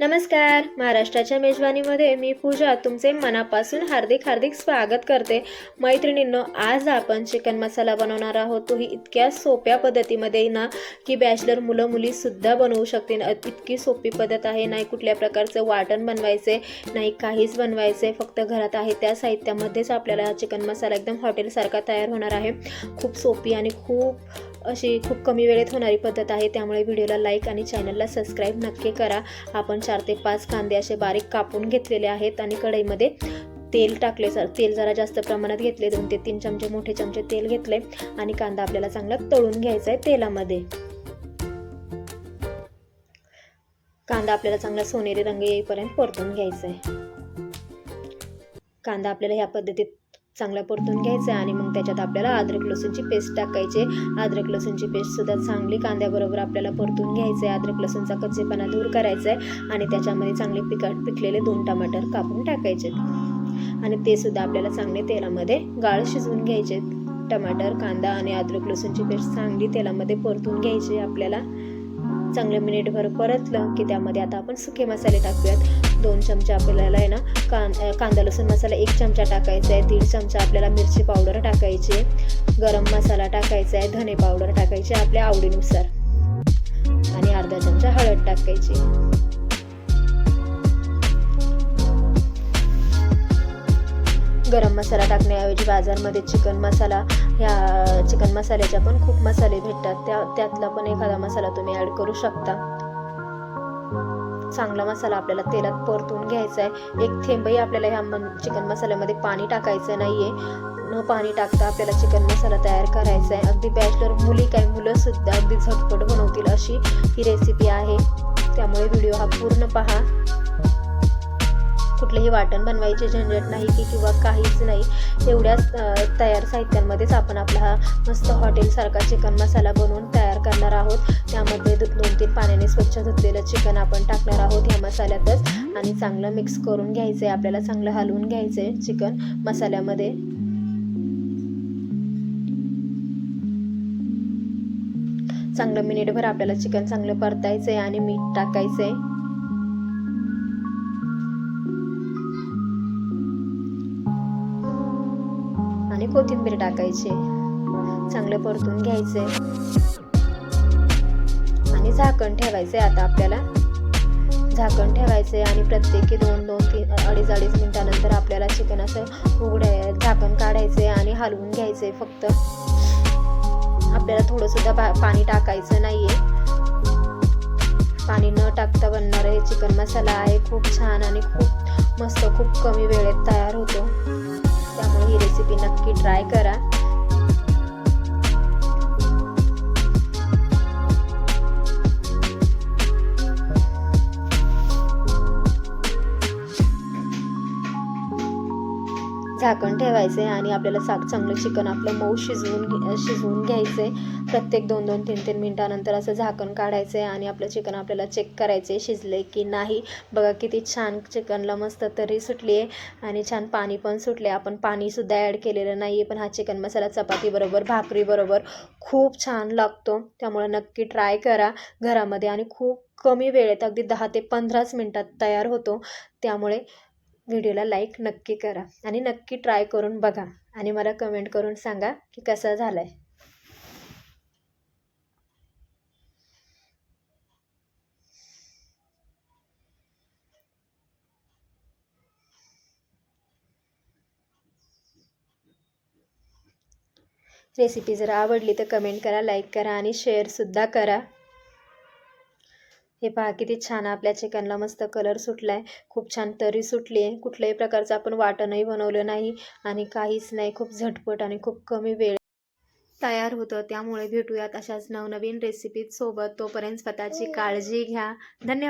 नमस्कार. महाराष्ट्राच्या मेजवानीमध्ये मी पूजा तुमचे मनापासून हार्दिक हार्दिक स्वागत करते. मैत्रिणींनो आज आपण चिकन मसाला बनवणार आहोत. तोही इतक्या सोप्या पद्धतीमध्ये ना की बॅचलर मुलं मुलीसुद्धा बनवू शकतील. इतकी सोपी पद्धत आहे. नाही कुठल्या प्रकारचं वाटण बनवायचे नाही काहीच बनवायचे. फक्त घरात आहे त्या साहित्यामध्येच आपल्याला चिकन मसाला एकदम हॉटेलसारखा तयार होणार आहे. खूप सोपी आणि खूप अशी खूप कमी वेळेत होणारी पद्धत आहे. त्यामुळे व्हिडिओला लाईक आणि चॅनलला सबस्क्राईब नक्की करा. आपण चार ते पाच कांदे असे बारीक कापून घेतलेले आहेत आणि कढईमध्ये तेल टाकले सर. तेल जरा जास्त प्रमाणात घेतले. दोन ते तीन चमचे मोठे चमचे तेल घेतले आणि कांदा आपल्याला चांगला तळून घ्यायचा आहे तेलामध्ये. कांदा आपल्याला चांगला सोनेरी रंग येईपर्यंत परतून घ्यायचा आहे. कांदा आपल्याला ह्या पद्धतीत चांगला परतून घ्यायचा आहे आणि मग त्याच्यात आपल्याला अद्रक लसूणची पेस्ट टाकायची. अद्रक लसूणची पेस्ट सुद्धा चांगली कांद्याबरोबर आपल्याला परतून घ्यायचं आहे अद्रक लसूणचा कच्चेपणा दूर करायचा आहे आणि त्याच्यामध्ये चांगले पिकट पिकलेले दोन टमाटर कापून टाकायचे आणि ते सुद्धा आपल्याला चांगले तेलामध्ये गाळ शिजवून घ्यायचे टमाटर कांदा आणि अद्रक लसूणची पेस्ट चांगली तेलामध्ये परतून घ्यायची. आपल्याला चांगलं मिनिटभर परतलं की त्यामध्ये आता आपण सुके मसाले टाकूयात. दोन चमचे आपल्याला आहे ना कां कांदा लसूण मसाला एक चमचा टाकायचा आहे दीड चमचा आपल्याला मिरची पावडर टाकायची गरम मसाला टाकायचा आहे धने पावडर टाकायची आहे आपल्या आवडीनुसार. आणि अर्धा चमचा हळद टाकायची गरम मसाला टाकण्याऐवजी बाजारमध्ये चिकन मसाला ह्या चिकन मसाल्याच्या पण खूप मसाले भेटतात. त्या त्यातला पण एखादा मसाला तुम्ही ॲड करू शकता. चांगला मसाला आपल्याला तेलात परतून घ्यायचा आहे एक थेंबही आपल्याला ह्या मन चिकन मसाल्यामध्ये पाणी टाकायचं नाही आहे न पाणी टाकता आपल्याला चिकन मसाला तयार करायचा आहे अगदी बॅचलर मुली काही मुलंसुद्धा अगदी झटपट बनवतील अशी ही रेसिपी आहे. त्यामुळे व्हिडिओ हा पूर्ण पहा. कुठलंही वाटण बनवायचे झंझट नाही की किंवा काहीच नाही. एवढ्याच तयार साहित्यांमध्येच आपण आपला हा मस्त हॉटेलसारखा चिकन मसाला बनवून तयार करणार आहोत. त्यामध्ये दोन तीन पाण्याने स्वच्छ धुतलेलं चिकन आपण टाकणार आहोत ह्या मसाल्यातच. आणि चांगलं मिक्स करून घ्यायचं आहे आपल्याला चांगलं हलवून घ्यायचं आहे चिकन मसाल्यामध्ये. चांगलं मिनिटभर आपल्याला चिकन चांगलं परतायचं आहे आणि मीठ टाकायचं आहे आणि कोथिंबीर टाकायची. चांगलं परतून घ्यायचे आणि झाकण ठेवायचे आता आपल्याला. झाकण ठेवायचे आणि प्रत्येकी दोन दोन तीन अडीच अडीच मिनिटानंतर आपल्याला चिकन असं उघडाय झाकण काढायचे आणि हलवून घ्यायचे फक्त. आपल्याला थोडंसुद्धा पा पाणी टाकायचं नाही आहे पाणी न टाकता बनणारं हे चिकन मसाला आहे. खूप छान आणि खूप मस्त खूप कमी वेळेत तयार होतो. त्यामुळे ही रेसिपी नक्की ट्राय करा. झाकण ठेवायचे आणि आपल्याला साग चांगलं चिकन आपलं मऊ शिजवून घे- शिजवून घ्यायचे. प्रत्येक दोन दोन तीन तीन मिनटानंतर असं झाकण काढायचं आहे आणि आपलं चिकन आपल्याला चेक करायचे शिजले की नाही. बघा किती छान चिकनला मस्त तरी सुटली आहे आणि छान पाणी पण सुटले आपण पाणीसुद्धा ॲड केलेलं नाही आहे पण हा चिकन मसाला चपातीबरोबर भाकरीबरोबर खूप छान लागतो. त्यामुळे नक्की ट्राय करा घरामध्ये आणि खूप कमी वेळेत अगदी दहा ते पंधराच मिनटात तयार होतो. त्यामुळे व्हिडिओला लाईक नक्की करा आणि नक्की ट्राय करून बघा आणि मला कमेंट करून सांगा की कसा झाला आहे रेसिपी जर आवडली तर कमेंट करा लाईक करा आणि शेअरसुद्धा करा. हे पहा किती छान आपल्या चिकनला मस्त कलर सुटला आहे खूप छान तरी सुटली आहे. कुठल्याही प्रकारचं आपण वाटणही बनवलं नाही आणि काहीच नाही. खूप झटपट आणि खूप कमी वेळ तयार होतं. त्यामुळे भेटूयात अशाच नवनवीन रेसिपीज सोबत. तोपर्यंत स्वतःची काळजी घ्या. धन्यवाद.